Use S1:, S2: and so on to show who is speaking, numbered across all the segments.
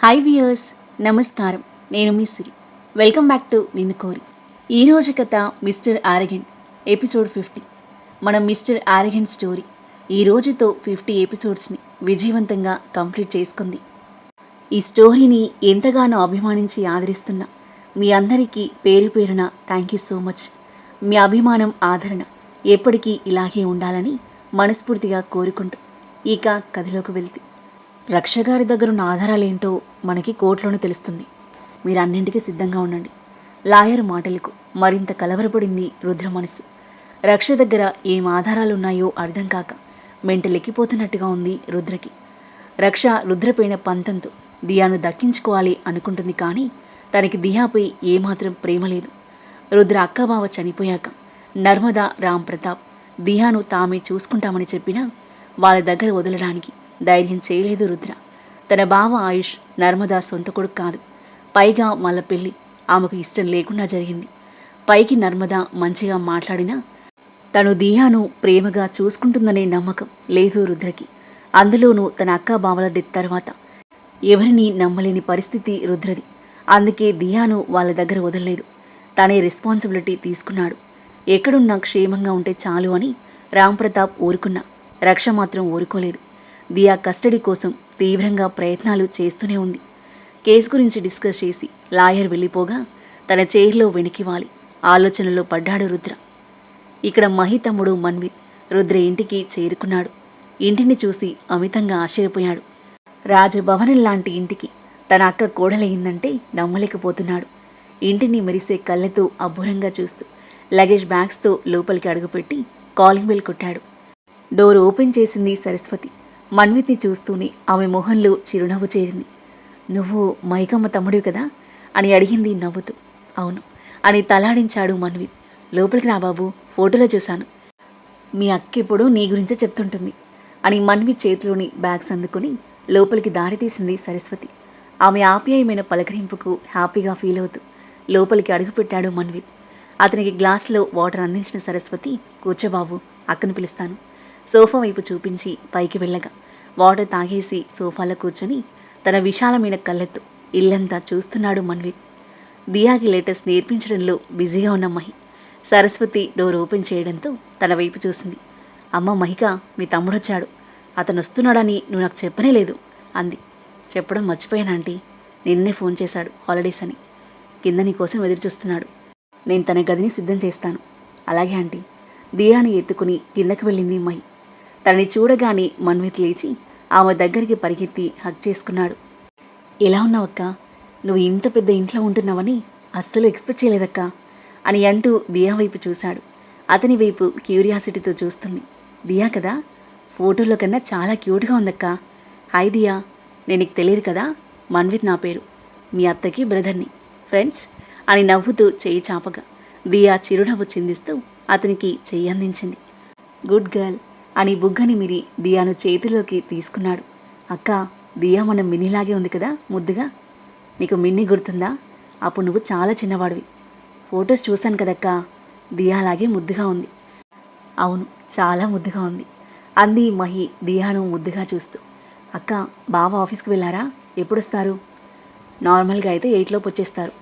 S1: Hi viewers నమస్కారం. నేను మీ Siri. Welcome back to Ninnu Kori ఈరోజు కథ మిస్టర్ ఆరగెంట్ ఎపిసోడ్ ఫిఫ్టీ. మన మిస్టర్ ఆరగెంట్ స్టోరీ ఈ రోజుతో ఫిఫ్టీ ఎపిసోడ్స్ని విజయవంతంగా కంప్లీట్ చేసుకుంది. ఈ స్టోరీని ఎంతగానో అభిమానించి ఆదరిస్తున్న మీ అందరికీ పేరు పేరున థ్యాంక్ యూ సో మచ్ మీ అభిమానం ఆదరణ ఎప్పటికీ ఇలాగే ఉండాలని మనస్ఫూర్తిగా కోరుకుంటూ ఇక కథలోకి వెళ్తే రక్షగారి దగ్గర ఉన్న ఆధారాలేంటో మనకి కోర్టులోనే తెలుస్తుంది. మీరు అన్నింటికీ సిద్ధంగా ఉండండి. లాయర్ మాటలకు మరింత కలవరపడింది రుద్ర మనసు. రక్ష దగ్గర ఏం ఆధారాలు ఉన్నాయో అర్థం కాక మెంటలెక్కిపోతున్నట్టుగా ఉంది రుద్రకి. రక్ష రుద్రపైన పంతంతో దియాను దక్కించుకోవాలి అనుకుంటుంది కానీ తనకి దియాపై ఏమాత్రం ప్రేమ లేదు. రుద్ర అక్కబావ చనిపోయాక నర్మదా రామ్ ప్రతాప్ దియాను తామే చూసుకుంటామని చెప్పినా వాళ్ళ దగ్గర వదలడానికి ధైర్యం చేయలేదు రుద్ర. తన బావ ఆయుష్ నర్మదా సొంత కొడుకు కాదు. పైగా వాళ్ళ పెళ్ళి ఆమెకు ఇష్టం లేకుండా జరిగింది. పైకి నర్మదా మంచిగా మాట్లాడినా తను దియాను ప్రేమగా చూసుకుంటుందనే నమ్మకం లేదు రుద్రకి. అందులోనూ తన అక్క బావల డెత్ తర్వాత ఎవరిని నమ్మలేని పరిస్థితి రుద్రది. అందుకే దియాను వాళ్ళ దగ్గర వదలలేదు. తనే రెస్పాన్సిబిలిటీ తీసుకున్నాడు. ఎక్కడున్నా క్షేమంగా ఉంటే చాలు అని రాంప్రతాప్ ఊరుకున్నా. రక్ష మాత్రం ఊరుకోలేదు. దియా కస్టడీ కోసం తీవ్రంగా ప్రయత్నాలు చేస్తూనే ఉంది. కేసు గురించి డిస్కస్ చేసి లాయర్ వెళ్ళిపోగా తన చైర్లో వెనికివాలి ఆలోచనలో పడ్డాడు రుద్ర. ఇక్కడ మహి తమ్ముడు మన్విత్ రుద్ర ఇంటికి చేరుకున్నాడు. ఇంటిని చూసి అమితంగా ఆశ్చర్యపోయాడు. రాజభవనం లాంటి ఇంటికి తన అక్క కోడలయ్యిందంటే నమ్మలేకపోతున్నాడు. ఇంటిని మెరిసే కళ్ళతో అబ్బురంగా చూస్తూ లగేజ్ బ్యాగ్స్తో లోపలికి అడుగుపెట్టి కాలింగ్ బెల్ కొట్టాడు. డోర్ ఓపెన్ చేసింది సరస్వతి. మన్విత్ని చూస్తూనే ఆమె మొహంలో చిరునవ్వు చేరింది. నువ్వు మైకమ్మ తమ్ముడివి కదా? అని అడిగింది నవ్వుతూ. అవును అని తలాడించాడు మన్విత్. లోపలికి రా బాబు ఫోటోలో చూశాను. మీ అక్క ఇప్పుడు నీ గురించే చెప్తుంటుంది అని మన్విత్ చేతిలోని బ్యాగ్స్ అందుకుని లోపలికి దారి తీసింది సరస్వతి. ఆమె ఆప్యాయమైన పలకరింపుకు హ్యాపీగా ఫీల్ అవుతూ లోపలికి అడుగుపెట్టాడు మన్విత్. అతనికి గ్లాస్లో వాటర్ అందించిన సరస్వతి కూర్చోబాబు అక్కను పిలుస్తాను. సోఫా వైపు చూపించి పైకి వెళ్ళగా. వాటర్ తాగేసి సోఫాలో కూర్చొని తన విశాలమైన కళ్ళెత్తు ఇల్లంతా చూస్తున్నాడు మన్విత్ దియాకి లేటెస్ట్ నేర్పించడంలో బిజీగా ఉన్న మహి. సరస్వతి డోర్ ఓపెన్ చేయడంతో తన వైపు చూసింది. అమ్మ మహిక మీ తమ్ముడు వచ్చాడు అతను వస్తున్నాడని నువ్వు నాకు చెప్పనే లేదు అంది. చెప్పడం మర్చిపోయాను ఆంటీ? నిన్నే ఫోన్ చేశాడు హాలిడేస్ అని. కింద నీ కోసం ఎదురు చూస్తున్నాడు నేను తన గదిని సిద్ధం చేస్తాను. అలాగే ఆంటీ. దియాని ఎత్తుకుని కిందకి వెళ్ళింది మహి. తనని చూడగానే మన్విత్ లేచి ఆమె దగ్గరికి పరిగెత్తి హక్ చేసుకున్నాడు. ఎలా ఉన్నావక్క నువ్వు ఇంత పెద్ద ఇంట్లో ఉంటున్నావని అస్సలు ఎక్స్పెక్ట్ చేయలేదక్క అని అంటూ దియా వైపు చూశాడు. అతని వైపు క్యూరియాసిటీతో చూస్తుంది. దియా కదా ఫోటోలో కన్నా చాలా క్యూట్గా ఉందక్క. హాయ్ దియా నేను నీకు తెలియదు కదా మన్విత్ నా పేరు. మీ అత్తకి బ్రదర్ని. ఫ్రెండ్స్ అని నవ్వుతూ చేయి చాపగా. దియా చిరునవ్వు చిందిస్తూ అతనికి చెయ్యి అందించింది. గుడ్ గర్ల్ అని బుగ్గని మిరి దియాను చేతిలోకి తీసుకున్నాడు. అక్క దియా మనం మిన్నిలాగే ఉంది కదా ముద్దుగా? నీకు మిన్ని గుర్తుందా? అప్పుడు నువ్వు చాలా చిన్నవాడివి. ఫొటోస్ చూశాను కదక్క దియాలాగే ముద్దుగా ఉంది. అవును చాలా ముద్దుగా ఉంది. అంది మహి దియాను ముద్దుగా చూస్తూ. అక్క బావ ఆఫీస్కి వెళ్ళారా? ఎప్పుడు వస్తారు నార్మల్గా అయితే ఎయిట్లోపు వచ్చేస్తారు.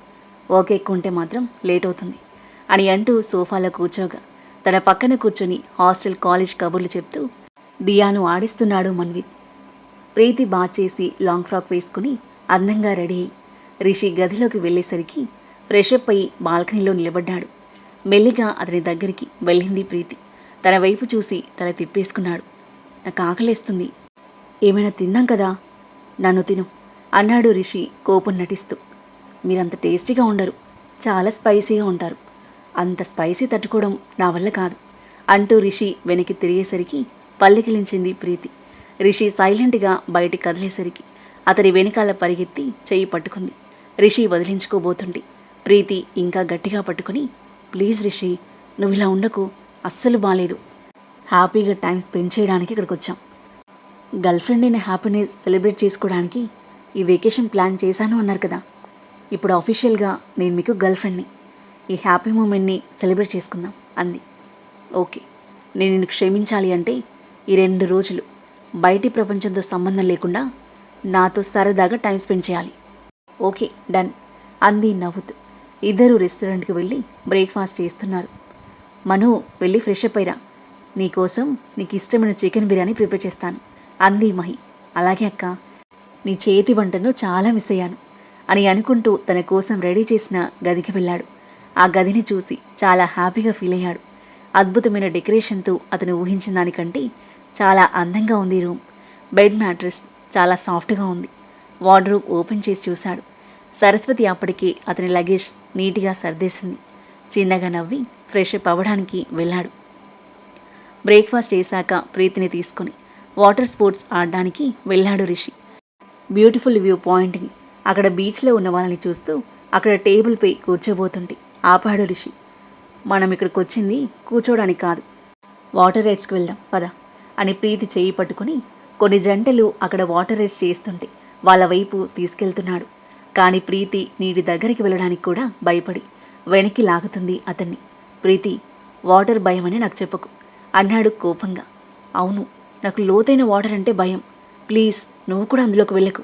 S1: ఓకే ఎక్కువ ఉంటే మాత్రం లేట్ అవుతుంది అని అంటూ సోఫాలో కూర్చోగా. తన పక్కన కూర్చొని హాస్టల్ కాలేజ్ కబుర్లు చెప్తూ దియాను ఆడిస్తున్నాడు మన్విత్ ప్రీతి బాచేసి చేసి లాంగ్ ఫ్రాక్ వేసుకుని అందంగా రెడీ అయి రిషి గదిలోకి వెళ్ళేసరికి ఫ్రెషప్ అయి బాల్కనీలో నిలబడ్డాడు. మెల్లిగా అతని దగ్గరికి వెళ్ళింది ప్రీతి. తన వైపు చూసి తల తిప్పేసుకున్నాడు. నాకు ఆకలేస్తుంది. ఏమైనా తిందాం కదా? నన్ను తిను అన్నాడు రిషి కోపం నటిస్తూ. మీరంత టేస్టీగా ఉండరు. చాలా స్పైసీగా ఉంటారు. అంత స్పైసీ తట్టుకోవడం నా వల్ల కాదు అంటూ రిషి వెనక్కి తిరిగేసరికి పల్లెకిలించింది ప్రీతి. రిషి సైలెంట్గా బయటికి కదిలేసరికి అతని వెనకాల పరిగెత్తి చెయ్యి పట్టుకుంది. రిషి వదిలించుకోబోతుండి ప్రీతి ఇంకా గట్టిగా పట్టుకుని ప్లీజ్ రిషి నువ్వు ఇలా ఉండకు అస్సలు బాలేదు. హ్యాపీగా టైం స్పెండ్ చేయడానికి ఇక్కడికి వచ్చాం. గర్ల్ ఫ్రెండ్ అయిన హ్యాపీనెస్ సెలబ్రేట్ చేసుకోవడానికి ఈ వెకేషన్ ప్లాన్ చేశాను అన్నారు కదా. ఇప్పుడు అఫీషియల్గా నేను మీకు గర్ల్ ఫ్రెండ్ని ఈ హ్యాపీ మూమెంట్ని సెలబ్రేట్ చేసుకుందాం అంది. ఓకే నేను నిన్ను క్షమించాలి అంటే ఈ రెండు రోజులు బయటి ప్రపంచంతో సంబంధం లేకుండా నాతో సరదాగా టైం స్పెండ్ చేయాలి. ఓకే డన్ అంది నవ్వుతూ. ఇద్దరు రెస్టారెంట్కి వెళ్ళి బ్రేక్ఫాస్ట్ చేస్తున్నారు. మను వెళ్ళి ఫ్రెష్ అప్ అయ్యిరా. నీకోసం నీకు ఇష్టమైన చికెన్ బిర్యానీ ప్రిపేర్ చేస్తాను అంది మహి. అలాగే అక్క నీ చేతి వంటను చాలా మిస్ అయ్యాను అని అనుకుంటూ తన కోసం రెడీ చేసిన గదికి వెళ్ళాడు. ఆ గదిని చూసి చాలా హ్యాపీగా ఫీల్ అయ్యాడు. అద్భుతమైన డెకరేషన్తో అతను ఊహించిన దానికంటే చాలా అందంగా ఉంది రూమ్. బెడ్ మ్యాట్రెస్ చాలా సాఫ్ట్గా ఉంది. వార్డ్రోబ్ ఓపెన్ చేసి చూశాడు. సరస్వతి అప్పటికే అతని లగేజ్ నీట్గా సర్దేసింది. చిన్నగా నవ్వి ఫ్రెష్ అప్ అవ్వడానికి వెళ్ళాడు. బ్రేక్ఫాస్ట్ చేశాక ప్రీతిని తీసుకుని వాటర్ స్పోర్ట్స్ ఆడడానికి వెళ్ళాడు రిషి. బ్యూటిఫుల్ వ్యూ పాయింట్ని అక్కడ బీచ్లో ఉన్న వాళ్ళని చూస్తూ అక్కడ టేబుల్పై కూర్చోబోతుంటే ఆపాడు రిషి. మనం ఇక్కడికి వచ్చింది కూర్చోడానికి కాదు. వాటర్ రైడ్స్కి వెళ్దాం పద అని ప్రీతి చేయి పట్టుకుని కొన్ని జంటలు అక్కడ వాటర్ రైడ్స్ చేస్తుంటే వాళ్ళ వైపు తీసుకెళ్తున్నాడు. కానీ ప్రీతి నీటి దగ్గరికి వెళ్ళడానికి కూడా భయపడి వెనక్కి లాగుతుంది అతన్ని. ప్రీతి వాటర్ భయం అని నాకు చెప్పకు అన్నాడు కోపంగా. అవును నాకు లోతైన వాటర్ అంటే భయం. ప్లీజ్ నువ్వు కూడా అందులోకి వెళ్ళకు.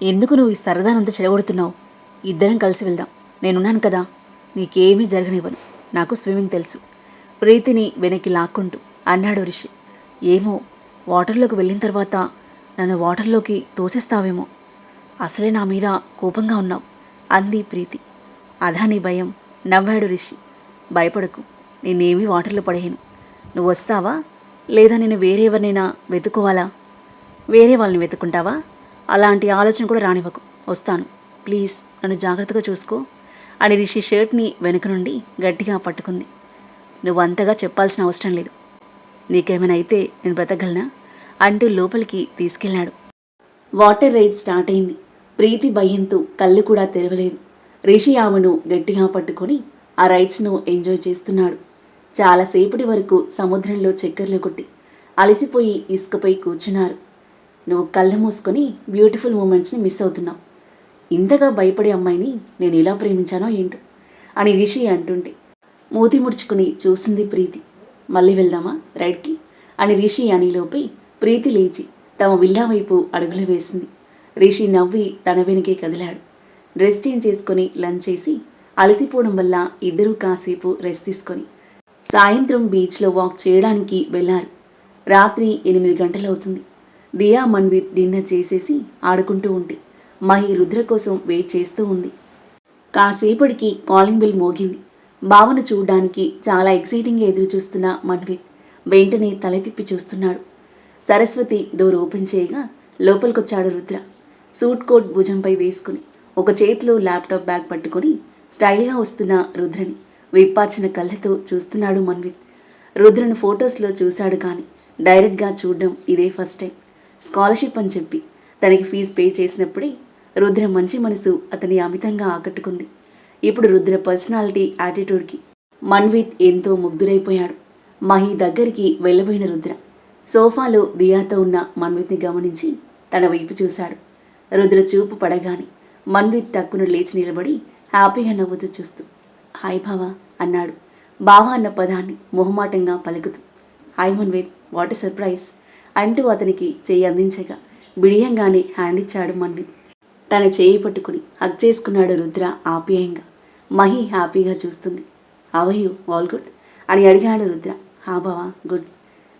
S1: ఎందుకు నువ్వు ఈ సరదానంతా చెడగొడుతున్నావు? ఇద్దరం కలిసి వెళ్దాం. నేనున్నాను కదా. నీకేమీ జరగనివ్వను. నాకు స్విమ్మింగ్ తెలుసు. ప్రీతిని వెనక్కి లాక్కుంటూ అన్నాడు రిషి. ఏమో వాటర్లోకి వెళ్ళిన తర్వాత నన్ను వాటర్లోకి తోసేస్తావేమో. అసలే నా మీద కోపంగా ఉన్నావు అంది ప్రీతి. అదా నీ భయం నవ్వాడు రిషి. భయపడకు నేనేమీ వాటర్లో పడేయను. నువ్వు వస్తావా? లేదా నేను వేరే ఎవరినైనా వెతుక్కోవాలా? వేరే వాళ్ళని వెతుక్కుంటావా? అలాంటి ఆలోచన కూడా రానివ్వకు. వస్తాను. ప్లీజ్ నన్ను జాగ్రత్తగా చూసుకో. అని రిషి షర్ట్ని వెనుక నుండి గట్టిగా పట్టుకుంది. నువ్వు అంతగా చెప్పాల్సిన అవసరం లేదు. నీకేమైనా అయితే నేను బ్రతకగలనా? అంటూ లోపలికి తీసుకెళ్ళాడు. వాటర్ రైడ్ స్టార్ట్ అయింది. ప్రీతి భయంతో కళ్ళు కూడా తెరవలేదు. రిషి ఆమెను గట్టిగా పట్టుకొని ఆ రైడ్స్ను ఎంజాయ్ చేస్తున్నాడు. చాలాసేపటి వరకు సముద్రంలో చక్కెర్లు కొట్టి అలసిపోయి ఇసుకపై కూర్చున్నారు. నువ్వు కళ్ళు మూసుకొని బ్యూటిఫుల్ మూమెంట్స్ని మిస్ అవుతున్నావు. ఇంతగా భయపడే అమ్మాయిని నేను ఎలా ప్రేమించానో ఏంటో అని రిషి అంటుంటే మూతి ముడుచుకుని చూసింది ప్రీతి. మళ్ళీ వెళ్దామా? రైడ్కి? అని రిషి అనిలోపై ప్రీతి లేచి తమ విల్లా వైపు అడుగులు వేసింది. రిషి నవ్వి తన వెనుకే కదిలాడు. డ్రెస్ చేంజ్ చేసుకొని లంచ్ చేసి అలసిపోవడం వల్ల ఇద్దరూ కాసేపు రెస్ట్ తీసుకొని సాయంత్రం బీచ్లో వాక్ చేయడానికి వెళ్ళారు. రాత్రి ఎనిమిది గంటలవుతుంది. దియా మన్వీర్ డిన్నర్ చేసేసి ఆడుకుంటూ ఉంటే మహి రుద్ర కోసం వెయిట్ చేస్తూ ఉంది. కాసేపటికి కాలింగ్ బిల్ మోగింది. బావను చూడడానికి చాలా ఎక్సైటింగ్గా ఎదురుచూస్తున్న మన్విత్ వెంటనే తల తిప్పి చూస్తున్నాడు. సరస్వతి డోర్ ఓపెన్ చేయగా లోపలికొచ్చాడు రుద్ర. సూట్ కోట్ భుజంపై వేసుకుని ఒక చేతిలో ల్యాప్టాప్ బ్యాగ్ పట్టుకొని స్టైల్గా వస్తున్న రుద్రని విప్పార్చిన కళ్ళతో చూస్తున్నాడు మన్విత్. రుద్రను ఫొటోస్లో చూశాడు కానీ డైరెక్ట్గా చూడడం ఇదే ఫస్ట్ టైం. స్కాలర్షిప్ అని చెప్పి తనకి ఫీజు పే చేసినప్పుడే రుద్ర మంచి మనసు అతని అమితంగా ఆకట్టుకుంది. ఇప్పుడు రుద్ర పర్సనాలిటీ యాటిట్యూడ్కి మన్విత్ ఎంతో ముగ్ధుడైపోయాడు. మహి దగ్గరికి వెళ్ళబోయిన రుద్ర. సోఫాలో దియాతో ఉన్న మన్విత్ని గమనించి తన వైపు చూశాడు. రుద్ర చూపు పడగానే మన్విత్ టక్కున లేచి నిలబడి హ్యాపీగా నవ్వుతూ చూస్తూ హాయ్ బావా అన్నాడు. బావా అన్న పదాన్ని మొహమాటంగా పలుకుతూ హాయ్ మన్విత్ వాట్ సర్ప్రైజ్ అంటూ అతనికి చేయి అందించగా బిడియంగానే హ్యాండ్ ఇచ్చాడు మన్విత్. తన చేయి పట్టుకుని హక్ చేసుకున్నాడు రుద్ర ఆప్యాయంగా. మహి హ్యాపీగా చూస్తుంది. అవయు ఆల్ గుడ్ అని అడిగాడు రుద్ర. హా బావా? గుడ్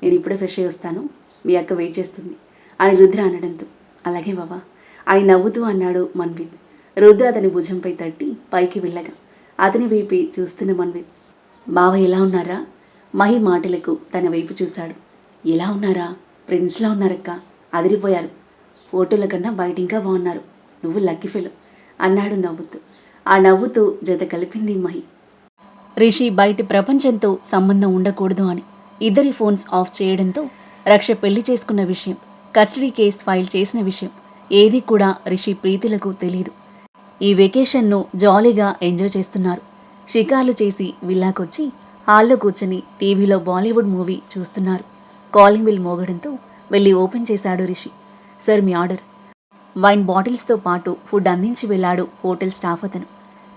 S1: నేను ఇప్పుడే ఫ్రెష్ అయ్యి వస్తాను. మీ అక్క వెయిట్ చేస్తుంది. అని రుద్ర అనడంతో. అలాగే బావా? అని నవ్వుతూ అన్నాడు మన్విత్ రుద్ర అతని భుజంపై తట్టి పైకి వెళ్ళగా అతని వైపు చూస్తున్న మన్విత్ బావ ఎలా ఉన్నారా? మహి మాటలకు తన వైపు చూశాడు. ఎలా ఉన్నారా? ఫ్రెండ్స్లా ఉన్నారక్క? అదిరిపోయారు. ఫోటోల కన్నా బయట ఇంకా బాగున్నారు. నువ్వు లక్కీ ఫెలో అన్నాడు నవ్వుతూ. ఆ నవ్వుతూ జత కలిపింది మహి. రిషి బయటి ప్రపంచంతో సంబంధం ఉండకూడదు అని ఇద్దరి ఫోన్స్ ఆఫ్ చేయడంతో రక్ష పెళ్ళి చేసుకున్న విషయం కస్టడీ కేస్ ఫైల్ చేసిన విషయం ఏది కూడా రిషి ప్రీతిలకు తెలియదు ఈ వెకేషన్ను జాలీగా ఎంజాయ్ చేస్తున్నారు. షికార్లు చేసి విల్లాకొచ్చి హాల్లో కూర్చొని టీవీలో బాలీవుడ్ మూవీ చూస్తున్నారు. కాలింగ్ బిల్ మోగడంతో వెళ్ళి ఓపెన్ చేశాడు రిషి. సార్ మీ ఆర్డర్ వైన్ బాటిల్స్తో పాటు ఫుడ్ అందించి వెళ్ళాడు హోటల్ స్టాఫ్ అతను.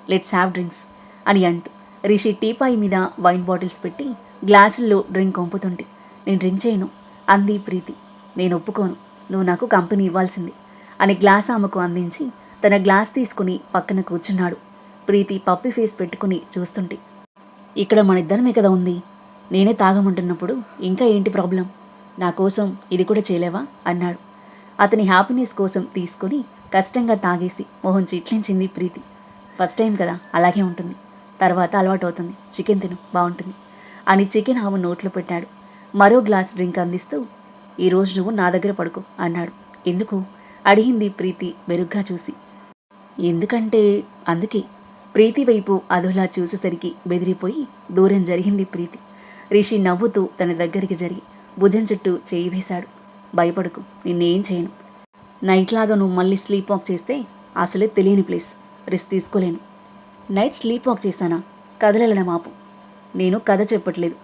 S1: లెట్స్ హ్యావ్ డ్రింక్స్ అని అంటూ రిషి టీపాయి మీద వైన్ బాటిల్స్ పెట్టి గ్లాసుల్లో డ్రింక్ పంపుతుంటే నేను డ్రింక్ చేయను అంది ప్రీతి. నేను ఒప్పుకోను. నువ్వు నాకు కంపెనీ ఇవ్వాల్సింది అని గ్లాస్ ఆమెకు అందించి తన గ్లాస్ తీసుకుని పక్కన కూర్చున్నాడు. ప్రీతి పప్పి ఫేస్ పెట్టుకుని చూస్తుంటే ఇక్కడ మన ఇద్దరమే కదా ఉంది? నేనే తాగమంటున్నప్పుడు ఇంకా ఏంటి ప్రాబ్లం? నా కోసం ఇది కూడా చేయలేవా? అన్నాడు. అతని హ్యాపీనెస్ కోసం తీసుకొని కష్టంగా తాగేసి మొహం చిట్లించింది ప్రీతి. ఫస్ట్ టైం కదా అలాగే ఉంటుంది. తర్వాత అలవాటు అవుతుంది చికెన్ తిను బాగుంటుంది అని చికెన్ ఆమె నోట్లో పెట్టాడు. మరో గ్లాస్ డ్రింక్ అందిస్తూ ఈరోజు నువ్వు నా దగ్గర పడుకో అన్నాడు. ఎందుకు? అడిగింది ప్రీతి మెరుగ్గా చూసి. ఎందుకంటే అందుకే. ప్రీతి వైపు అదోలా చూసేసరికి బెదిరిపోయి దూరం జరిగింది ప్రీతి. రిషి నవ్వుతూ తన దగ్గరికి జరిగి భుజం చుట్టూ చేయి వేశాడు. భయపడకు నిన్నేం చేయను. నైట్ లాగా నువ్వు మళ్ళీ స్లీప్ వాక్ చేస్తే అసలే తెలియని ప్లేస్ రిస్క్ తీసుకోలేను. నైట్ స్లీప్ వాక్ చేశానా? కదలలేన మాపు? నేను కథ చెప్పట్లేదు.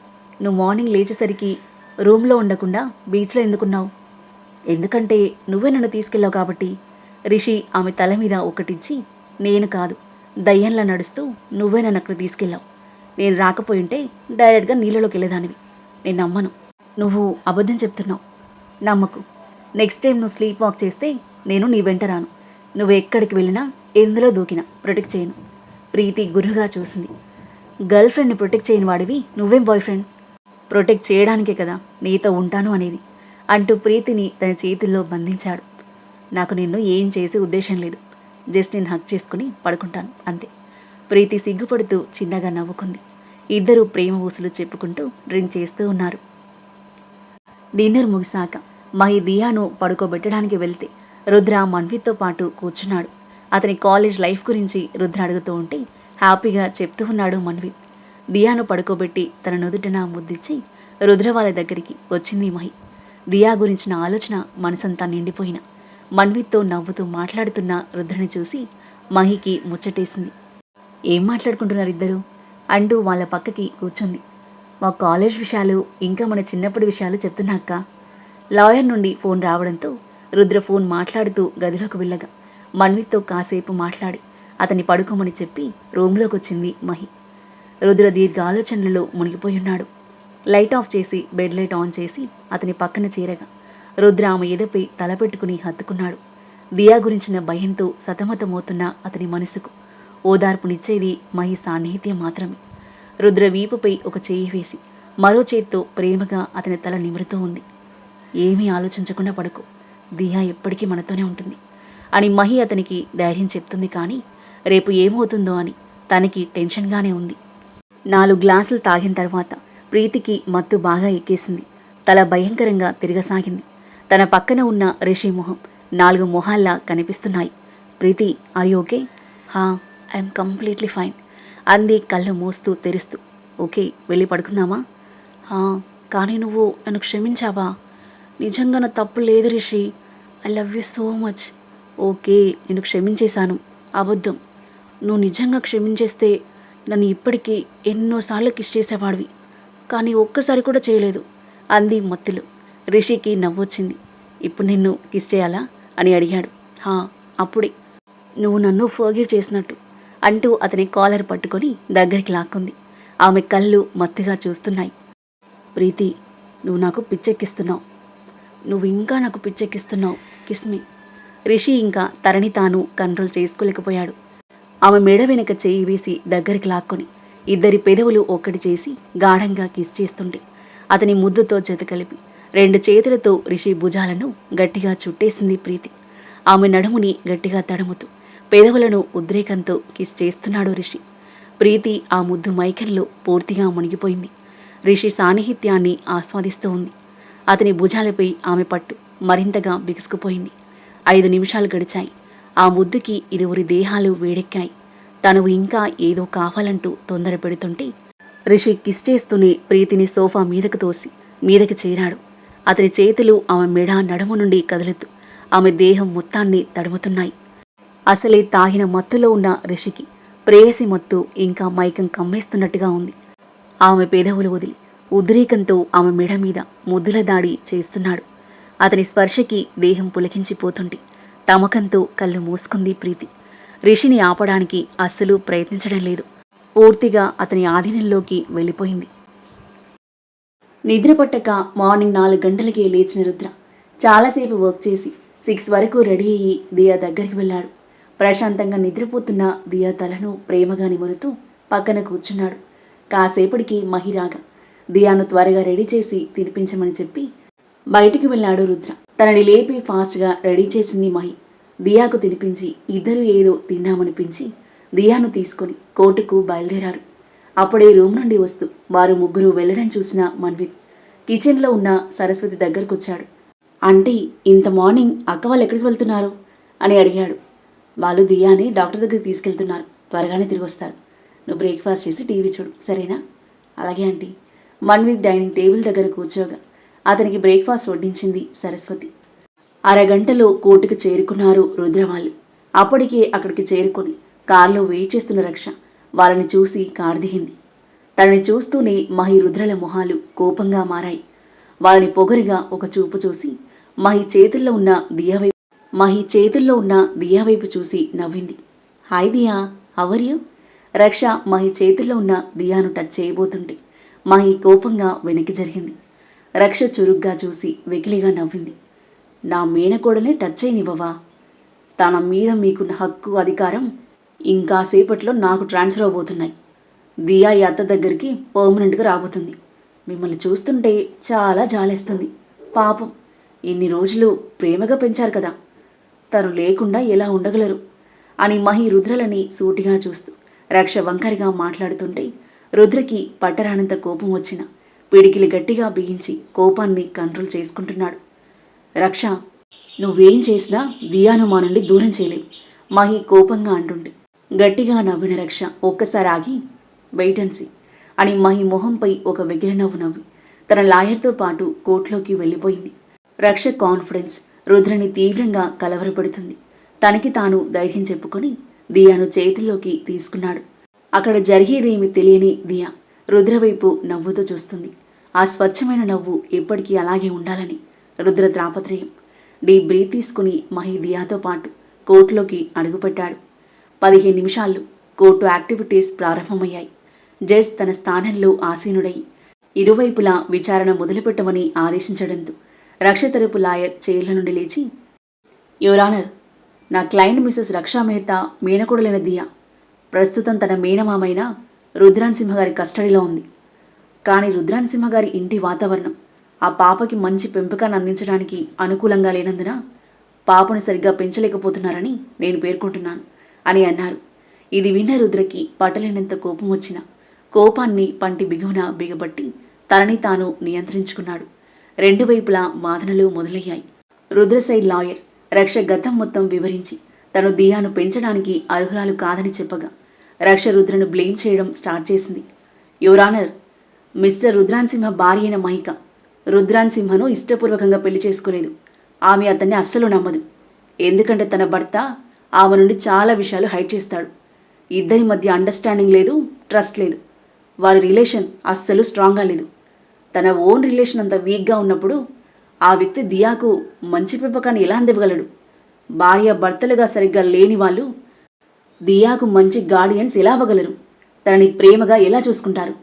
S1: నువ్వు మార్నింగ్ లేచేసరికి రూమ్లో ఉండకుండా బీచ్లో ఎందుకున్నావు? ఎందుకంటే నువ్వే నన్ను తీసుకెళ్ళావు కాబట్టి. రిషి ఆమె తల మీద ఒకటిచ్చి నేను కాదు దయ్యంలా నడుస్తూ నువ్వే నన్ను అక్కడ తీసుకెళ్ళావు. నేను రాకపోయింటే డైరెక్ట్గా నీళ్ళలోకి వెళ్ళేదానివి. నేను నమ్మను. నువ్వు అబద్ధం చెప్తున్నావు. నమ్మకు. నెక్స్ట్ టైం నువ్వు స్లీప్ వాక్ చేస్తే నేను నీ వెంట రాను. నువ్వు ఎక్కడికి వెళ్ళినా ఎందులో దూకినా. ప్రొటెక్ట్ చేయను. ప్రీతి గురుగా చూసింది. గర్ల్ ఫ్రెండ్ని ప్రొటెక్ట్ చేయని వాడివి నువ్వేం బాయ్ ఫ్రెండ్ ప్రొటెక్ట్ చేయడానికే కదా నీతో ఉంటాను అనేది. అంటూ ప్రీతిని తన చేతుల్లో బంధించాడు. నాకు నిన్ను ఏం చేసే ఉద్దేశం లేదు. జస్ట్ నేను హక్ చేసుకుని పడుకుంటాను. అంతే. ప్రీతి సిగ్గుపడుతూ చిన్నగా నవ్వుకుంది. ఇద్దరూ ప్రేమ ఊసులు చెప్పుకుంటూ డ్రింక్ చేస్తూ ఉన్నారు. డిన్నర్ ముగిశాక మహి దియాను పడుకోబెట్టడానికి వెళ్తే రుద్ర మన్విత్తో పాటు కూర్చున్నాడు. అతని కాలేజ్ లైఫ్ గురించి రుద్ర అడుగుతూ ఉంటే హ్యాపీగా చెప్తూ ఉన్నాడు మన్విత్. దియాను పడుకోబెట్టి తన నుదుటన ముద్దిచ్చి రుద్ర వాళ్ళ దగ్గరికి వచ్చింది మహి. దియా గురించిన ఆలోచన మనసంతా నిండిపోయిన. మన్విత్తో నవ్వుతూ మాట్లాడుతున్న రుద్రని చూసి మహికి ముచ్చటేసింది. ఏం మాట్లాడుకుంటున్నారు ఇద్దరు అంటూ వాళ్ళ పక్కకి కూర్చుంది. మా కాలేజ్ విషయాలు ఇంకా మన చిన్నప్పటి విషయాలు చెప్తున్నాక లాయర్ నుండి ఫోన్ రావడంతో రుద్ర ఫోన్ మాట్లాడుతూ గదిలోకి వెళ్ళగా మన్విత్తో కాసేపు మాట్లాడి అతన్ని పడుకోమని చెప్పి రూమ్లోకి వచ్చింది మహి. రుద్ర దీర్ఘ ఆలోచనలలో మునిగిపోయి ఉన్నాడు లైట్ ఆఫ్ చేసి బెడ్ లైట్ ఆన్ చేసి అతని పక్కన చేరగా రుద్ర ఆమె ఎదపై తలపెట్టుకుని హత్తుకున్నాడు. దియా గురించిన భయంతో సతమతమవుతున్న అతని మనసుకు ఓదార్పునిచ్చేది మహి సాన్నిహిత్యం మాత్రమే. రుద్ర వీపుపై ఒక చేయి వేసి మరో చేత్తో ప్రేమగా అతని తల నిమురుతూ ఉంది. ఏమీ ఆలోచించకుండా పడుకో. దియా ఎప్పటికీ మనతోనే ఉంటుంది. అని మహి అతనికి ధైర్యం చెప్తుంది కానీ రేపు ఏమవుతుందో అని తనకి టెన్షన్గానే ఉంది. నాలుగు గ్లాసులు తాగిన తర్వాత ప్రీతికి మత్తు బాగా ఎక్కేసింది. తల భయంకరంగా తిరగసాగింది. తన పక్కన ఉన్న రిషి మొహం నాలుగు మొహాల్లా కనిపిస్తున్నాయి. ప్రీతి ఆర్ ఓకే హా ఐఎమ్ కంప్లీట్లీ ఫైన్ అంది కళ్ళు మోస్తూ తెరుస్తూ. ఓకే వెళ్ళి పడుకుందామా? "హా, కానీ నువ్వు నన్ను క్షమించావా? నిజంగా నా తప్పు లేదు Rishi. I love you so much. Okay నేను క్షమించేశాను. అబద్ధం. నువ్వు నిజంగా క్షమించేస్తే నన్ను ఇప్పటికీ ఎన్నోసార్లు కిస్ చేసేవాడివి. కానీ ఒక్కసారి కూడా చేయలేదు అంది మత్తులు. రిషికి నవ్వొచ్చింది. ఇప్పుడు నిన్ను కిస్ చేయాలా? అని అడిగాడు. హా అప్పుడే. నువ్వు నన్ను ఫర్గివ్ చేసినట్టు. అంటూ అతని కాలర్ పట్టుకొని దగ్గరికి లాక్కుంది. ఆమె కళ్ళు మత్తుగా చూస్తున్నాయి. ప్రీతి నువ్వు నాకు పిచ్చెక్కిస్తున్నావు. నువ్వు ఇంకా నాకు పిచ్చెక్కిస్తున్నావు. కిస్మి రిషి ఇంకా తరణి తాను కంట్రోల్ చేసుకోలేకపోయాడు. ఆమె మెడ వెనక చేయి వేసి దగ్గరికి లాక్కొని ఇద్దరి పెదవులు ఒక్కటి చేసి గాఢంగా కిస్ చేస్తుండే అతని ముద్దుతో జతకలిపి రెండు చేతులతో రిషి భుజాలను గట్టిగా చుట్టేసింది ప్రీతి. ఆమె నడుముని గట్టిగా తడుముతూ పెదవులను ఉద్రేకంతో కిస్ చేస్తున్నాడు రిషి. ప్రీతి ఆ ముద్దు మైకంలో పూర్తిగా మునిగిపోయింది. రిషి సాన్నిహిత్యాన్ని ఆస్వాదిస్తూ ఉంది. అతని భుజాలపై ఆమె పట్టు మరింతగా బిగుసుకుపోయింది. ఐదు నిమిషాలు గడిచాయి. ఆ ముద్దుకి ఇరువురి దేహాలు వేడెక్కాయి. తను ఇంకా ఏదో కావాలంటూ తొందర పెడుతుంటే రిషి కిస్ చేస్తూనే ప్రీతిని సోఫా మీదకు తోసి మీదకి చేరాడు. అతని చేతులు ఆమె మెడ నడుము నుండి కదులుతూ ఆమె దేహం మొత్తాన్ని తడుముతున్నాయి. అసలే తాగిన మత్తులో ఉన్న రిషికి ప్రేయసి మత్తు ఇంకా మైకం కమ్మేస్తున్నట్టుగా ఉంది. ఆమె పేదవులు వదిలి ఉద్రేకంతో ఆమె మెడ మీద ముద్దుల దాడి చేస్తున్నాడు. అతని స్పర్శకి దేహం పులకించిపోతుంటే తమకంతో కళ్ళు మూసుకుంది ప్రీతి. రిషిని ఆపడానికి అస్సలు ప్రయత్నించడం లేదు. పూర్తిగా అతని ఆధీనంలోకి వెళ్ళిపోయింది. నిద్ర పట్టక మార్నింగ్ నాలుగు గంటలకే లేచిన రుద్ర చాలాసేపు వర్క్ చేసి సిక్స్ వరకు రెడీ అయ్యి దియా దగ్గరికి వెళ్ళాడు. ప్రశాంతంగా నిద్రపోతున్న దియా తలను ప్రేమగా నిమురుతూ పక్కన కూర్చున్నాడు. కాసేపటికి మహిరాగా. దియాను త్వరగా రెడీ చేసి తినిపించమని చెప్పి బయటికి వెళ్ళాడు రుద్ర. తనని లేపి ఫాస్ట్గా రెడీ చేసింది మహి. దియాకు తినిపించి ఇద్దరు ఏదో తిన్నామనిపించి దియాను తీసుకొని కోర్టుకు బయలుదేరారు. అప్పుడే రూమ్ నుండి వస్తూ వారు ముగ్గురు వెళ్ళడం చూసిన మన్విత్ కిచెన్లో ఉన్న సరస్వతి దగ్గరకు వచ్చాడు అంటే ఇంత మార్నింగ్ అక్క వాళ్ళు ఎక్కడికి వెళ్తున్నారు? అని అడిగాడు. వాళ్ళు దియాని డాక్టర్ దగ్గరికి తీసుకెళ్తున్నారు. త్వరగానే తిరిగి వస్తారు నువ్వు బ్రేక్ఫాస్ట్ చేసి టీవీ చూడు. సరేనా? అలాగే ఆంటీ. మన్విత్ డైనింగ్ టేబుల్ దగ్గర కూర్చోగా. అతనికి బ్రేక్ఫాస్ట్ వడ్డించింది సరస్వతి. అరగంటలో కోర్టుకు చేరుకున్నారు రుద్రవాళ్ళు అప్పటికే అక్కడికి చేరుకొని కారులో వెయిట్ చేస్తున్న రక్ష వాళ్ళని చూసి కారు దిగింది. తనని చూస్తూనే మహి రుద్రల మొహాలు కోపంగా మారాయి. వాళ్ళని పొగరిగా ఒక చూపు చూసి మహి చేతుల్లో ఉన్న దియా మహి చేతుల్లో ఉన్న దియా వైపు చూసి నవ్వింది. హాయ్ దియా అవర్యు యూ రక్ష మహి చేతుల్లో ఉన్న దియాను టచ్ చేయబోతుంటే మహి కోపంగా వెనక్కి జరిగింది. రక్ష చురుగ్గా చూసి వెకిలిగా నవ్వింది. నా మేనకోడల్ని టచ్ చేయనివ్వవా? తన మీద మీకున్న హక్కు అధికారం ఇంకాసేపట్లో నాకు ట్రాన్స్ఫర్ అవబోతున్నాయి. దియా ఈ అత్త దగ్గరికి పర్మనెంట్గా రాబోతుంది. మిమ్మల్ని చూస్తుంటే చాలా జాలేస్తుంది. పాపం ఇన్ని రోజులు ప్రేమగా పెంచారు కదా. తను లేకుండా ఎలా ఉండగలరు? అని మహి రుద్రలని సూటిగా చూస్తూ రక్ష వంకరిగా మాట్లాడుతుంటే రుద్రకి పట్టరానంత కోపం వచ్చిన పిడికిలి గట్టిగా బిగించి కోపాన్ని కంట్రోల్ చేసుకుంటున్నాడు. రక్ష నువ్వేం చేసినా దియాను మా నుండి దూరం చేయలేవు మహి కోపంగా అంటుండే గట్టిగా నవ్విన రక్ష ఒక్కసారి ఆగి వెయిట్ అని మహి మొహంపై ఒక వెగిలి నవ్వు నవ్వి తన లాయర్తో పాటు కోర్టులోకి వెళ్ళిపోయింది. రక్ష కాన్ఫిడెన్స్ రుద్రని తీవ్రంగా కలవరపడుతుంది. తనకి తాను ధైర్యం చెప్పుకొని దియాను చేతిలోకి తీసుకున్నాడు. అక్కడ జరిగేదేమి తెలియని దియా రుద్రవైపు నవ్వుతో చూస్తుంది. ఆ స్వచ్ఛమైన నవ్వు ఎప్పటికీ అలాగే ఉండాలని రుద్ర తాపత్రయం డీప్ బ్రీత్ తీసుకుని మహి దియాతో పాటు కోర్టులోకి అడుగుపెట్టాడు. పదిహేను నిమిషాల్లో కోర్టు యాక్టివిటీస్ ప్రారంభమయ్యాయి. జడ్జ్ తన స్థానంలో ఆసీనుడై ఇరువైపులా విచారణ మొదలుపెట్టమని ఆదేశించడంతో రక్షతరపు లాయర్ చైర్ల నుండి లేచి యువరానర్ నా క్లయింట్ మిస్సెస్ రక్షా మెహతా మేనకోడలైన దియా. ప్రస్తుతం తన మేనమామైన రుద్రాన్ సింహ గారి కస్టడీలో ఉంది. కానీ రుద్రాన్ సింహ గారి ఇంటి వాతావరణం ఆ పాపకి మంచి పెంపకాన్ని అందించడానికి అనుకూలంగా లేనందున పాపను సరిగ్గా పెంచలేకపోతున్నారని నేను పేర్కొంటున్నాను అని అన్నారు. ఇది విన్న రుద్రకి పట్టలేనంత కోపం వచ్చిన కోపాన్ని పంటి బిగువున బిగబట్టి తనని తాను నియంత్రించుకున్నాడు. రెండు వైపులా వాదనలు మొదలయ్యాయి. రుద్ర సైడ్ లాయర్ రక్ష గతం మొత్తం వివరించి తను దియాను పెంచడానికి అర్హురాలు కాదని చెప్పగా రక్ష రుద్రను బ్లేమ్ చేయడం స్టార్ట్ చేసింది. Your honour mister Rudran Simha భార్య అయిన మహిక రుద్రాన్ సింహను ఇష్టపూర్వకంగా పెళ్ళి చేసుకోలేదు. ఆమె అతన్ని అస్సలు నమ్మదు. ఎందుకంటే తన భర్త ఆమె నుండి చాలా విషయాలు హైడ్ చేస్తాడు. ఇద్దరి మధ్య అండర్స్టాండింగ్ లేదు ట్రస్ట్ లేదు. వారి రిలేషన్ అస్సలు స్ట్రాంగ్గా లేదు. తన ఓన్ రిలేషన్ అంత వీక్గా ఉన్నప్పుడు ఆ వ్యక్తి దియాకు మంచి పెంపకాన్ని ఎలా అందివ్వగలడు? భార్య భర్తలుగా సరిగ్గా లేని వాళ్ళు దియాకు మంచి గార్డియన్స్ ఎలా అవ్వగలరు? తనని ప్రేమగా ఎలా చూసుకుంటారు?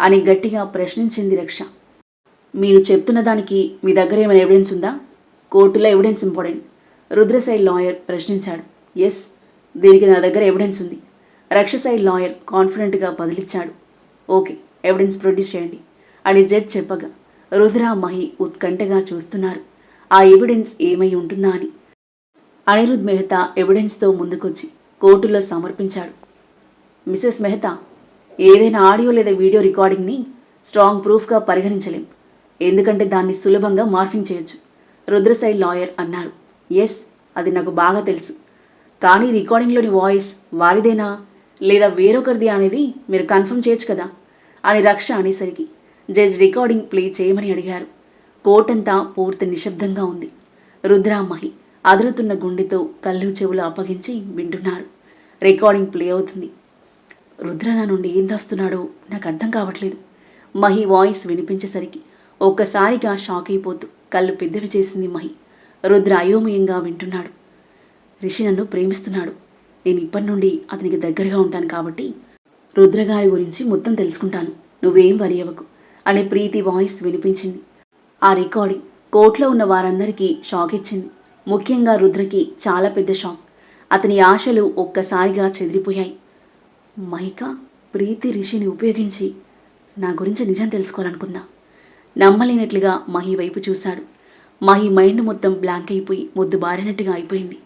S1: అని గట్టిగా ప్రశ్నించింది రక్ష. మీరు చెప్తున్న దానికి మీ దగ్గర ఏమైనా ఎవిడెన్స్ ఉందా? కోర్టులో evidence important Rudra side lawyer ప్రశ్నించాడు. ఎస్ దీనికి నా దగ్గర ఎవిడెన్స్ ఉంది. రక్ష సైడ్ లాయర్ కాన్ఫిడెంట్గా బదిలిచ్చాడు. ఓకే ఎవిడెన్స్ ప్రొడ్యూస్ చేయండి. అని జడ్ చెప్పగా రుద్ర మహి ఉత్కంఠగా చూస్తున్నారు. ఆ ఎవిడెన్స్ ఏమై ఉంటుందా అని. అనిరుద్ మెహతా ఎవిడెన్స్తో ముందుకొచ్చి కోర్టులో సమర్పించాడు. మిసెస్ మెహతా ఏదైనా ఆడియో లేదా వీడియో రికార్డింగ్ని స్ట్రాంగ్ ప్రూఫ్గా పరిగణించలేం. ఎందుకంటే దాన్ని సులభంగా మార్ఫింగ్ చేయొచ్చు. రుద్రసైడ్ లాయర్ అన్నారు. ఎస్ అది నాకు బాగా తెలుసు. కానీ రికార్డింగ్లోని వాయిస్ వారిదేనా? లేదా వేరొకరిది అనేది మీరు కన్ఫర్మ్ చేయొచ్చు కదా? అని రక్ష అనేసరికి జడ్జ్ రికార్డింగ్ ప్లే చేయమని అడిగారు. కోటంతా పూర్తి నిశ్శబ్దంగా ఉంది. రుద్రామహి అదురుతున్న గుండెతో కళ్ళు చెవులు అప్పగించి వింటున్నారు. రికార్డింగ్ ప్లే అవుతుంది. రుద్ర నా నుండి ఏం దాస్తున్నాడో నాకు అర్థం కావట్లేదు. మహి వాయిస్ వినిపించేసరికి ఒక్కసారిగా షాక్ అయిపోతూ కళ్ళు పెద్దవి చేసింది మహి. రుద్ర అయోమయంగా వింటున్నాడు. రిషి నన్ను ప్రేమిస్తున్నాడు. నేను ఇప్పటి నుండి అతనికి దగ్గరగా ఉంటాను కాబట్టి రుద్రగారి గురించి మొత్తం తెలుసుకుంటాను. నువ్వేం వరి అవ్వకు. అనే ప్రీతి వాయిస్ వినిపించింది. ఆ రికార్డింగ్ కోర్టులో ఉన్న వారందరికీ షాక్ ఇచ్చింది. ముఖ్యంగా రుద్రకి చాలా పెద్ద షాక్. అతని ఆశలు ఒక్కసారిగా చెదిరిపోయాయి. మైక ప్రీతి రిషిని ఉపయోగించి నా గురించి నిజం తెలుసుకోవాలనుకుందా? నమ్మలేనట్లుగా మహి వైపు చూశాడు. మహి మైండ్ మొత్తం బ్లాంక్ అయిపోయి మొద్దు బారినట్టుగా అయిపోయింది.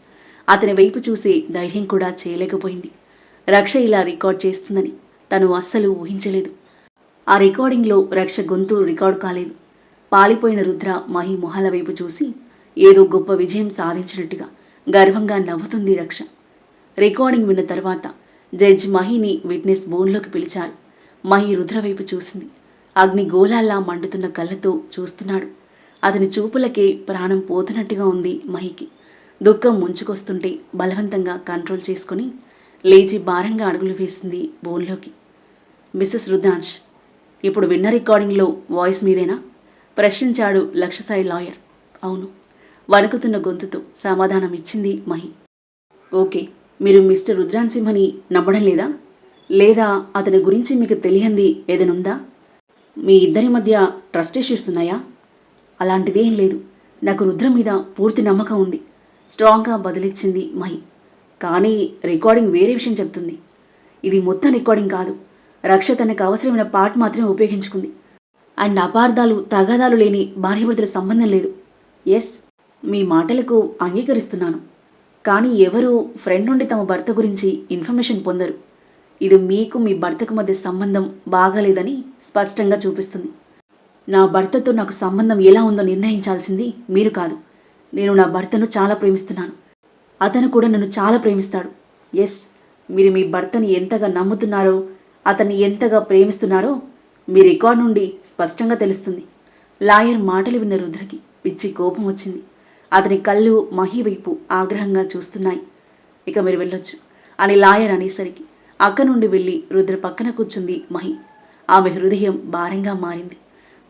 S1: అతని వైపు చూసే ధైర్యం కూడా చేయలేకపోయింది. రక్ష ఇలా రికార్డ్ చేస్తుందని తను అస్సలు ఊహించలేదు. ఆ రికార్డింగ్లో రక్ష గొంతు రికార్డు కాలేదు. పాలిపోయిన రుద్ర మహి మొహాల వైపు చూసి ఏదో గొప్ప విజయం సాధించినట్టుగా గర్వంగా నవ్వుతుంది రక్ష. రికార్డింగ్ విన్న తర్వాత జడ్జ్ మహిని విట్నెస్ బోన్లోకి పిలిచారు. మహి రుద్ర వైపు చూసింది. అగ్ని గోళాల్లా మండుతున్న కళ్ళతో చూస్తున్నాడు. అతని చూపులకే ప్రాణం పోతున్నట్టుగా ఉంది మహికి. దుఃఖం ముంచుకొస్తుంటే బలవంతంగా కంట్రోల్ చేసుకొని లేచి భారంగా అడుగులు వేసింది బోన్లోకి. మిస్సెస్ రుద్రాంశ్ ఇప్పుడు విన్న రికార్డింగ్లో వాయిస్ మీదేనా? ప్రశ్నించాడు లక్షసాయి లాయర్. అవును. వణుకుతున్న గొంతుతో సమాధానం ఇచ్చింది మహి. ఓకే మీరు మిస్టర్ రుద్రాన్ సింహని నమ్మడం లేదా? లేదా అతని గురించి మీకు తెలియంది ఏదైనా మీ ఇద్దరి మధ్య ట్రస్ట్ ఇష్యూస్ ఉన్నాయా? అలాంటిదేం లేదు. నాకు రుద్ర మీద పూర్తి నమ్మకం ఉంది. స్ట్రాంగ్గా బదిలిచ్చింది మహి. కానీ రికార్డింగ్ వేరే విషయం చెప్తుంది. ఇది మొత్తం రికార్డింగ్ కాదు. రక్ష తనకు అవసరమైన పార్ట్ మాత్రమే ఉపయోగించుకుంది. అండ్ అపార్థాలు తగాదాలు లేని భార్యాభర్తల సంబంధం లేదు. ఎస్ మీ మాటలకు అంగీకరిస్తున్నాను. కానీ ఎవరు ఫ్రెండ్ నుండి తమ భర్త గురించి ఇన్ఫర్మేషన్ పొందరు. ఇది మీకు మీ భర్తకు మధ్య సంబంధం బాగాలేదని స్పష్టంగా చూపిస్తుంది. నా భర్తతో నాకు సంబంధం ఎలా ఉందో నిర్ణయించాల్సింది మీరు కాదు. నేను నా భర్తను చాలా ప్రేమిస్తున్నాను. అతను కూడా నన్ను చాలా ప్రేమిస్తాడు. ఎస్ మీరు మీ భర్తని ఎంతగా నమ్ముతున్నారో అతన్ని ఎంతగా ప్రేమిస్తున్నారో మీ రికార్డ్ నుండి స్పష్టంగా తెలుస్తుంది. లాయర్ మాటలు విన్న రుద్రకి పిచ్చి కోపం వచ్చింది. అతని కళ్ళు మహి వైపు ఆగ్రహంగా చూస్తున్నాయి. ఇక మీరు వెళ్ళొచ్చు అని లాయర్ అనేసరికి అక్క నుండి వెళ్ళి రుద్ర పక్కన కూర్చుంది మహి. ఆమె హృదయం భారంగా మారింది.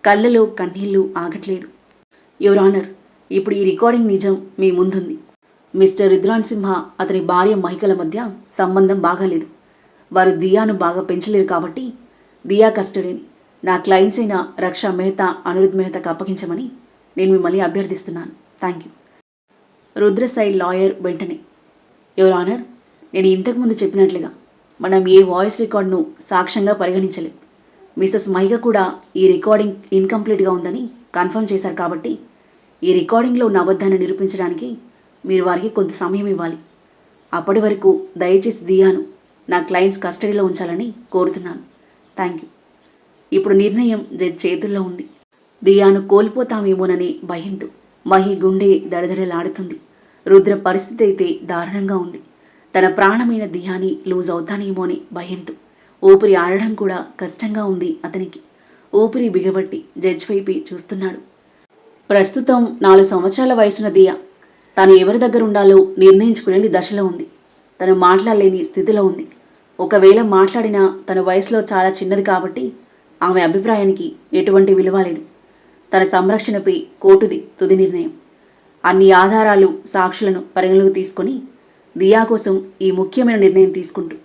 S1: కళ్ళలో కన్నీళ్ళు ఆగట్లేదు. యువర్ ఆనర్ ఇప్పుడు ఈ రికార్డింగ్ నిజం మీ ముందుంది. మిస్టర్ రుద్రాన్ సింహ అతని భార్య మహికల మధ్య సంబంధం బాగాలేదు. వారు దియాను బాగా పెంచలేరు కాబట్టి దియా కస్టడీని నా క్లయింట్స్ అయిన రక్ష మెహతా అనిరుద్ మెహతాకు అప్పగించమని నేను మిమ్మల్ని అభ్యర్థిస్తున్నాను. Thank you Rudra side lawyer వెంటనే యువర్ ఆనర్ నేను ఇంతకుముందు చెప్పినట్లుగా మనం ఏ వాయిస్ రికార్డును సాక్ష్యంగా పరిగణించలేం. మిసెస్ మైగా కూడా ఈ రికార్డింగ్ ఇన్కంప్లీట్గా ఉందని కన్ఫర్మ్ చేశారు కాబట్టి ఈ రికార్డింగ్లో ఉన్న అబద్ధాన్ని నిరూపించడానికి మీరు వారికి కొంత సమయం ఇవ్వాలి. అప్పటి వరకు దయచేసి దియాను నా క్లయింట్స్ కస్టడీలో ఉంచాలని కోరుతున్నాను. థ్యాంక్ యూ ఇప్పుడు నిర్ణయం జడ్ చేతుల్లో ఉంది. దియాను కోల్పోతామేమోనని భయంతో మహి గుండె దడదడలాడుతుంది. రుద్ర పరిస్థితి అయితే దారుణంగా ఉంది. తన ప్రాణమైన దియాని లూజ్ అవుతానేమో అని భయంతో ఊపిరి ఆడడం కూడా కష్టంగా ఉంది అతనికి. ఊపిరి బిగబట్టి జడ్జ్ వైపు చూస్తున్నాడు. ప్రస్తుతం నాలుగు సంవత్సరాల వయసున్న దియా తాను ఎవరి దగ్గర ఉండాలో నిర్ణయించుకునే దశలో ఉంది. తను మాట్లాడలేని స్థితిలో ఉంది. ఒకవేళ మాట్లాడినా తన వయసులో చాలా చిన్నది కాబట్టి ఆమె అభిప్రాయానికి ఎటువంటి విలువ లేదు. తన సంరక్షణపై కోర్టుది తుది నిర్ణయం. అన్ని ఆధారాలు సాక్షులను పరిగణలోకి తీసుకొని దియా కోసం ఈ ముఖ్యమైన నిర్ణయం తీసుకుంటూ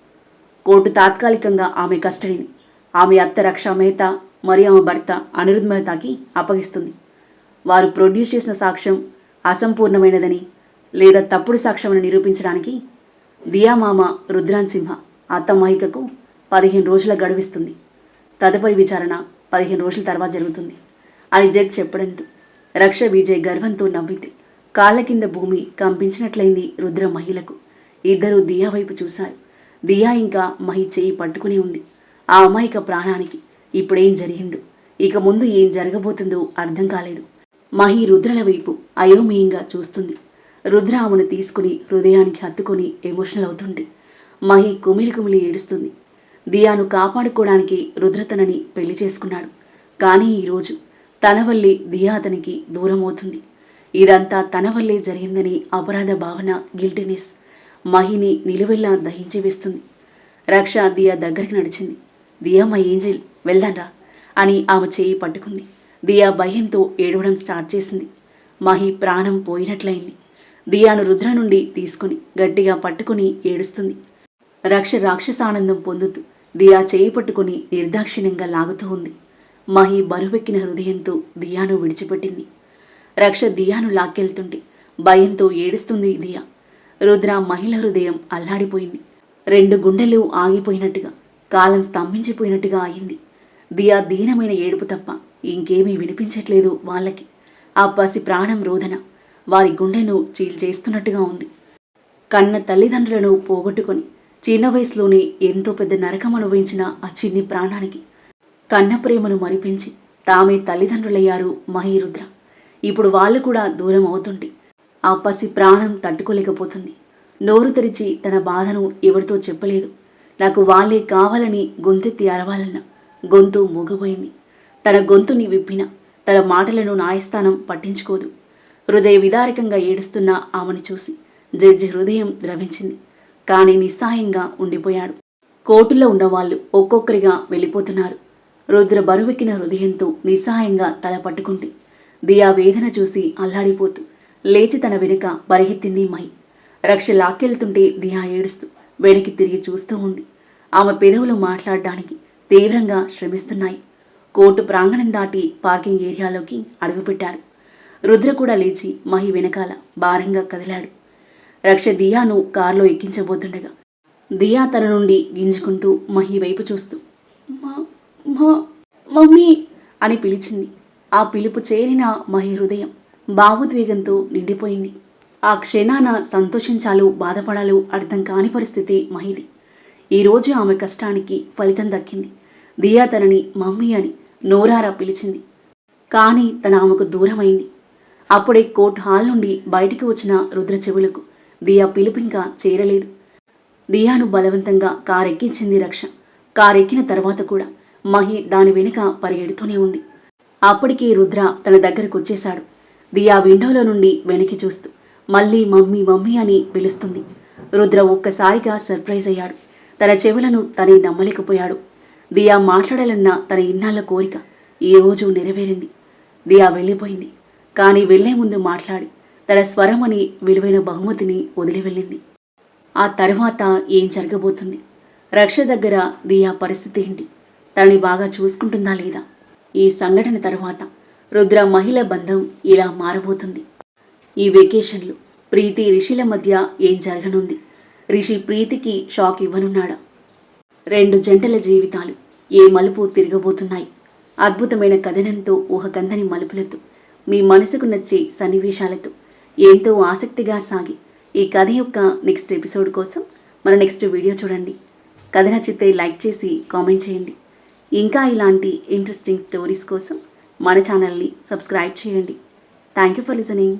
S1: కోర్టు తాత్కాలికంగా ఆమె కస్టడీని ఆమె అత్త రక్షా మెహతా మరియు ఆమె భర్త అనిరుద్ మెహతాకి అప్పగిస్తుంది. వారు ప్రొడ్యూస్ చేసిన సాక్ష్యం అసంపూర్ణమైనదని లేదా తప్పుడు సాక్ష్యమని నిరూపించడానికి దియా మామ రుద్రాన్ సింహ అత్త పదిహేను రోజుల గడువిస్తుంది. తదుపరి విచారణ పదిహేను రోజుల తర్వాత జరుగుతుంది. అని జడ్జ్ చెప్పడంతో రక్ష విజయ్ గర్వంతో నవ్వింది కాళ్ళ కింద భూమి కంపించినట్లయింది రుద్ర మహిళకు. ఇద్దరూ దియా వైపు చూశారు. దియా ఇంకా మహి చేయి పట్టుకుని ఉంది. ఆ అమాయక ప్రాణానికి ఇప్పుడేం జరిగిందో ఇక ముందు ఏం జరగబోతుందో అర్థం కాలేదు. మహి రుద్రల వైపు అయోమయంగా చూస్తుంది. రుద్ర ఆమెను తీసుకుని హృదయానికి హత్తుకొని ఎమోషనల్ అవుతుంది మహి కుమిలి కుమిలి ఏడుస్తుంది. దియాను కాపాడుకోవడానికి రుద్ర తనని పెళ్ళి చేసుకున్నాడు. కానీ ఈరోజు తన వల్లే దియా అతనికి దూరం అవుతుంది. ఇదంతా తన వల్లే జరిగిందని అపరాధ భావన గిల్టీనెస్ మహిని నిలువెల్లా దహించి వేస్తుంది. రక్ష దియా దగ్గరికి నడిచింది. దియా మా ఏంజెల్ వెళ్దాన్రా అని ఆమె చేయి పట్టుకుంది. దియా భయంతో ఏడవడం స్టార్ట్ చేసింది. మహి ప్రాణం పోయినట్లయింది. దియాను రుద్ర నుండి తీసుకుని గట్టిగా పట్టుకుని ఏడుస్తుంది. రక్ష రాక్షసానందం పొందుతూ దియా చేయి పట్టుకుని నిర్దాక్షిణ్యంగా లాగుతూ ఉంది. మహి బరువెక్కిన హృదయంతో దియాను విడిచిపెట్టింది. రక్ష దియాను లాక్కెళ్తుంటే భయంతో ఏడుస్తుంది దియా. రుద్ర మహిళ హృదయం అల్లాడిపోయింది. రెండు గుండెలు ఆగిపోయినట్టుగా కాలం స్తంభించిపోయినట్టుగా అయింది. దియా దీనమైన ఏడుపు తప్ప ఇంకేమీ వినిపించట్లేదు వాళ్ళకి. ఆ పసి ప్రాణం రోదన వారి గుండెను చీల్చేస్తున్నట్టుగా ఉంది. కన్న తల్లిదండ్రులను పోగొట్టుకొని చిన్న వయసులోనే ఎంతో పెద్ద నరకం అనుభవించిన ఆ చిన్ని ప్రాణానికి కన్న ప్రేమను మరిపించి తామే తల్లిదండ్రులయ్యారు మహీరుద్ర. ఇప్పుడు వాళ్ళు కూడా దూరం అవుతుంటే ఆ పసి ప్రాణం తట్టుకోలేకపోతుంది. నోరు తెరిచి తన బాధను ఎవరితో చెప్పలేదు. నాకు వాళ్ళే కావాలని గొంతెత్తి అరవాలన్న గొంతు మూగబోయింది. తన గొంతుని విప్పిన తన మాటలను న్యాయస్థానం పట్టించుకోదు. హృదయ విదారకంగా ఏడుస్తున్న ఆమెను చూసి జడ్జి హృదయం ద్రవించింది. కానీ నిస్సహాయంగా ఉండిపోయాడు. కోర్టులో ఉన్నవాళ్ళు ఒక్కొక్కరిగా వెళ్ళిపోతున్నారు. రుద్ర బరువెక్కిన హృదయంతో నిస్సహాయంగా తల పట్టుకుంటే దియా వేదన చూసి అల్లాడిపోతూ లేచి తన వెనుక పరిగెత్తింది మహి. రక్ష లాక్కెళ్తుంటే దియా ఏడుస్తూ వెనక్కి తిరిగి చూస్తూ ఉంది. ఆమె పెదవులు మాట్లాడడానికి తీవ్రంగా శ్రమిస్తున్నాయి. కోర్టు ప్రాంగణం దాటి పార్కింగ్ ఏరియాలోకి అడుగుపెట్టారు. రుద్ర కూడా లేచి మహి వెనకాల భారంగా కదిలాడు. రక్ష దియాను కారులో ఎక్కించబోతుండగా. దియా తన నుండి గింజుకుంటూ మహి వైపు చూస్తూ మా మా మమ్మీ అని పిలిచింది. ఆ పిలుపు చేరిన మహి హృదయం భావోద్వేగంతో నిండిపోయింది. ఆ క్షణాన సంతోషించాలో బాధపడాలో అర్థం కాని పరిస్థితి మహిది. ఈరోజు ఆమె కష్టానికి ఫలితం దక్కింది. దియా తనని మమ్మీ అని నోరారా పిలిచింది. కానీ తన ఆమెకు దూరమైంది. అప్పుడే కోర్ట్ హాల్ నుండి బయటికి వచ్చిన రుద్ర చెవులకు దియా పిలుపింకా చేరలేదు. దియాను బలవంతంగా కారెక్కించింది రక్ష. కారెక్కిన తర్వాత కూడా మహి దాని వెనుక పరిగెడుతూనే ఉంది. అప్పటికి రుద్ర తన దగ్గరకు వచ్చేశాడు. దియా విండోలో నుండి వెనక్కి చూస్తూ మళ్ళీ మమ్మీ మమ్మీ అని పిలుస్తుంది. రుద్ర ఒక్కసారిగా సర్ప్రైజ్ అయ్యాడు. తన చెవులను తనే నమ్మలేకపోయాడు. దియా మాట్లాడాలన్న తన ఇన్నాళ్ళ కోరిక ఈ రోజు నెరవేరింది. దియా వెళ్ళిపోయింది. కానీ వెళ్ళే ముందు మాట్లాడి తన స్వరమని విలువైన బహుమతిని వదిలి వెళ్ళింది. ఆ తర్వాత ఏం జరగబోతుంది? రక్ష దగ్గర దియా పరిస్థితి ఏంటి? తనని బాగా చూసుకుంటుందా లేదా? ఈ సంఘటన తర్వాత రుద్ర మహిళ బంధం ఇలా మారబోతుంది. ఈ వెకేషన్లు ప్రీతి రిషిల మధ్య ఏం జరగనుంది? రిషి ప్రీతికి షాక్ ఇవ్వనున్నాడా? రెండు జంటల జీవితాలు ఏ మలుపు తిరగబోతున్నాయి? అద్భుతమైన కథనంతో ఊహకందని మలుపులతో మీ మనసుకు నచ్చే సన్నివేశాలతో ఎంతో ఆసక్తిగా సాగి ఈ కథ యొక్క నెక్స్ట్ ఎపిసోడ్ కోసం మన నెక్స్ట్ వీడియో చూడండి. కథ నచ్చితే లైక్ చేసి కామెంట్ చేయండి. ఇంకా ఇలాంటి ఇంట్రెస్టింగ్ స్టోరీస్ కోసం మన ఛానల్ని సబ్స్క్రైబ్ చేయండి. Thank you for listening